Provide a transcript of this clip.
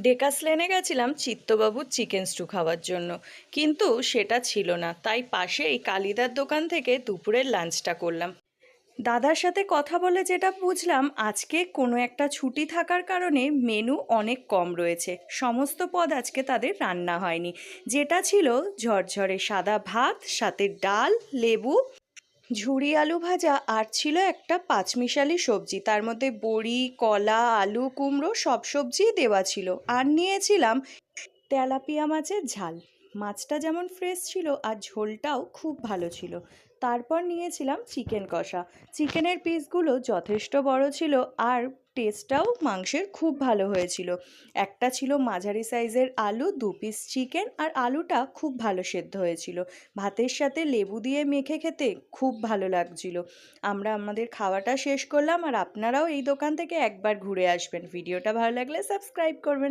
Dacres লেনে গেছিলাম চিত্তবাবুর chicken stew খাওয়ার জন্য। কিন্তু সেটা ছিল না। তাই পাশেই কালিদার দোকান থেকে দুপুরের লাঞ্চটা করলাম। দাদার সাথে কথা বলে যেটা বুঝলাম, আজকে কোনো একটা ছুটি থাকার কারণে মেনু অনেক কম রয়েছে। সমস্ত পদ আজকে তাদের রান্না হয়নি। যেটা ছিল ঝরঝরে সাদা ভাত, সাথে ডাল, লেবু ঝুরি আলু ভাজা আর ছিল একটা পাঁচমিশালি সবজি। তার মধ্যে বড়ি, কলা, আলু, কুমড়ো সব সবজি দেওয়া ছিল। আর নিয়েছিলাম তেলাপিয়া মাছের ঝাল। মাছটা যেমন ফ্রেশ ছিল আর ঝোলটাও খুব ভালো ছিল। তারপর নিয়েছিলাম চিকেন কষা। চিকেনের পিসগুলো যথেষ্ট বড় ছিল আর টেস্টটাও মাংসের খুব ভালো হয়েছিল। একটা ছিল মাঝারি সাইজের আলু, দু পিস চিকেন আর আলুটা খুব ভালো সেদ্ধ হয়েছিল। ভাতের সাথে লেবু দিয়ে মেখে খেতে খুব ভালো লাগছিল। আমরা আমাদের খাওয়াটা শেষ করলাম আর আপনারাও এই দোকান থেকে একবার ঘুরে আসবেন। ভিডিওটা ভালো লাগলে সাবস্ক্রাইব করবেন।